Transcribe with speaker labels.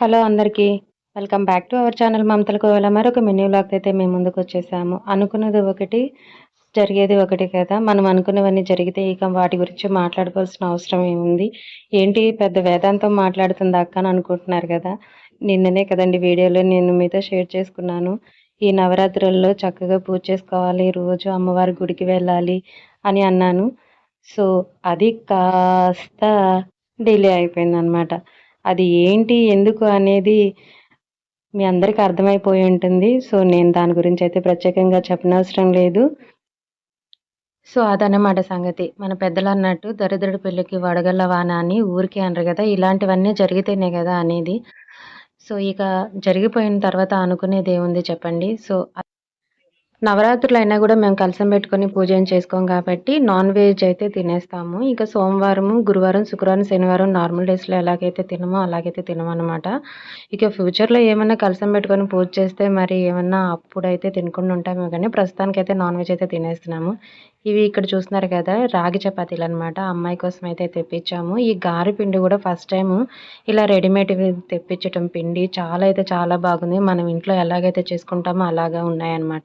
Speaker 1: Hello అందరికీ welcome back to our channel Mamatala Kovala. మరొక menu log అయితే మేము ముందుకు వచ్చేసాము. అనుకున్నది ఒకటి జరిగేది ఒకటి కదా. మనం అనుకున్నవన్నీ జరిగితే ఇక వాటి గురించి మాట్లాడుకోవాల్సిన అవసరం ఏముంది? ఏంటి? పెద్ద వేదాంతం మాట్లాడుతుంది అక్క అని అనుకుంటున్నారు కదా. నిన్ననే కదండి వీడియోలో నేను మీతో షేర్ చేసుకున్నాను. ఈ నవరాత్రుల్లో చక్కగా పూజ చేసుకోవాలి రోజు అమ్మవారి గుడికి వెళ్ళాలి అని అన్నాను. సో అది కాస్త డిలే అయిపోయింది అనమాట అది ఏంటి ఎందుకు అనేది మీ అందరికీ అర్థమైపోయి ఉంటుంది. సో నేను దాని గురించి అయితే ప్రత్యేకంగా చెప్పనవసరం లేదు. సో అదనమాట సంగతి. మన పెద్దలు అన్నట్టు దరిద్రుడి పెళ్ళికి వడగళ్ళ వాన అని ఊరికే అనరు కదా. ఇలాంటివన్నీ జరిగితేనే కదా అనేది. సో ఇక జరిగిపోయిన తర్వాత అనుకునేది ఏముంది చెప్పండి. సో నవరాత్రులు అయినా కూడా మేము కలసం పెట్టుకొని పూజ చేసుకోం కాబట్టి నాన్ వెజ్ అయితే తినేస్తాము. ఇక సోమవారము గురువారం శుక్రవారం శనివారం నార్మల్ డేస్లో ఎలాగైతే తినమో అలాగైతే తినమన్నమాట. ఇక ఫ్యూచర్లో ఏమైనా కలసం పెట్టుకొని పూజ చేస్తే మరి ఏమన్నా అప్పుడైతే తినకుండా ఉంటాము కానీ ప్రస్తుతానికైతే నాన్ వెజ్ అయితే తినేస్తున్నాము. ఇవి ఇక్కడ చూస్తున్నారు కదా రాగి చపాతీలు అనమాట అమ్మాయి కోసం అయితే తెప్పించాము. ఈ గారి పిండి కూడా ఫస్ట్ టైం ఇలా రెడీమేడ్ తెప్పించటం పిండి చాలా అయితే చాలా బాగుంది. మనం ఇంట్లో ఎలాగైతే చేసుకుంటామో అలాగా ఉన్నాయన్నమాట.